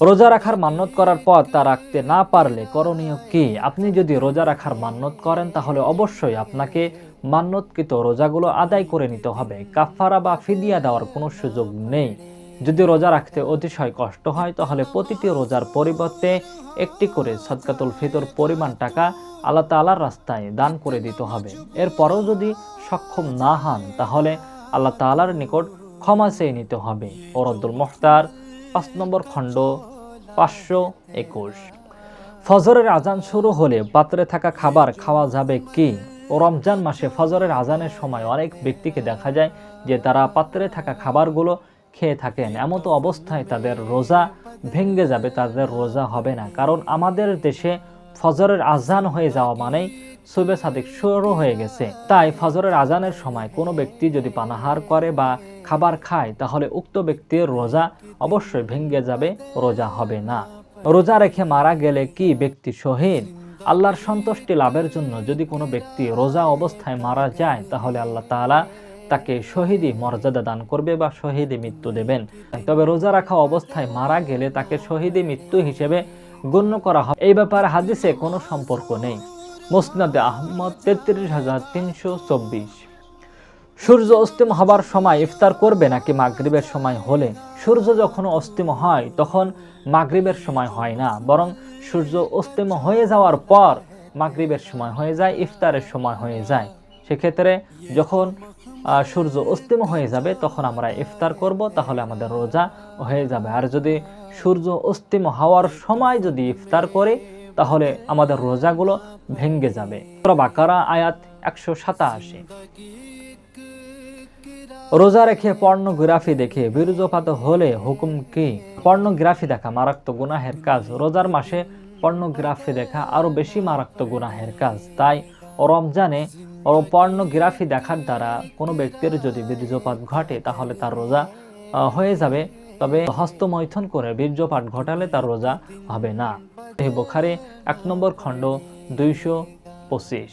রোজা রাখার মান্যত করার পর তা রাখতে না পারলে করণীয় কি? আপনি যদি রোজা রাখার মান্যত করেন, তাহলে অবশ্যই আপনাকে মান্যতকৃত রোজাগুলো আদায় করে নিতে হবে। কাফারা বা ফিদিয়া দেওয়ার কোনো সুযোগ নেই। যদি রোজা রাখতে অতিশয় কষ্ট হয়, তাহলে প্রতিটি রোজার পরিবর্তে একটি করে সদকাতুল ফিতর পরিমাণ টাকা আল্লাহ তাআলার রাস্তায় দান করে দিতে হবে। এরপরও যদি সক্ষম না হন, তাহলে আল্লাহ তাআলার নিকট ক্ষমা চেয়ে নিতে হবে। ওরদ্দুল মুখতার, পাঁচ নম্বর খণ্ড। পাঁচশো একুশ। ফজরের আজান শুরু হলে পাত্রে থাকা খাবার খাওয়া যাবে কি? রমজান মাসে ফজরের আজানের সময় অনেক ব্যক্তিকে দেখা যায় যে তারা পাত্রে থাকা খাবারগুলো খেয়ে থাকেন। এমতো অবস্থায় তাদের রোজা ভেঙ্গে যাবে, তাদের রোজা হবে না। কারণ আমাদের দেশে ফজরের আজান হয়ে যাওয়া মানেই সুবে সাদিক শুরু হয়ে গেছে। তাই ফজরের আজানের সময় কোনো ব্যক্তি যদি পানাহার করে বা খাবার খায়, তাহলে উক্ত ব্যক্তির রোজা অবশ্যই ভেঙ্গে যাবে, রোজা হবে না। রোজা রেখে মারা গেলে কি ব্যক্তি শহীদ? আল্লাহর সন্তুষ্টি লাভের জন্য যদি কোনো ব্যক্তি রোজা অবস্থায় মারা যায়, তাহলে আল্লাহ তাআলা তাকে শহীদি মর্যাদা দান করবে বা শহীদি মৃত্যু দেবেন। তবে রোজা রাখা অবস্থায় মারা গেলে তাকে শহীদি মৃত্যু হিসেবে গণ্য করা হবে এই ব্যাপারে হাদিসে কোনো সম্পর্ক নেই। মুসনাদে আহমদ তেত্রিশ হাজার তিনশো চব্বিশ। সূর্য অস্তিম হবার সময় ইফতার করবে নাকি মাগরিবের সময় হলে? সূর্য যখন অস্তিম হয়, তখন মাগরিবের সময় হয় না। বরং সূর্য অস্তিম হয়ে যাওয়ার পর মাগরিবের সময় হয়ে যায়, ইফতারের সময় হয়ে যায়। সেক্ষেত্রে যখন সূর্য অস্তিম হয়ে যাবে, তখন আমরা ইফতার করব, তাহলে আমাদের রোজা হয়ে যাবে। আর যদি সূর্য অস্তিম হওয়ার সময় যদি ইফতার করে, তাহলে আমাদের রোজাগুলো ভেঙ্গে যাবে। বাকারা, আয়াত একশো সাতাশি। রোজা রেখে পর্নোগ্রাফি দেখে বীর্যপাত হলে হুকুম কি? পর্নোগ্রাফি দেখা মারাত্মক গুনাহের কাজ। রোজার মাসে পর্নোগ্রাফি দেখা আরও বেশি মারাত্মক গুনাহের কাজ। তাই রমজানে পর্নোগ্রাফি দেখার দ্বারা কোনো ব্যক্তির যদি বীর্যপাত ঘটে, তাহলে তার রোজা হয়ে যাবে। তবে হস্তমৈথন করে বীর্যপাত ঘটালে তার রোজা হবে না। বোখারে এক নম্বর খণ্ড দুইশো পঁচিশ।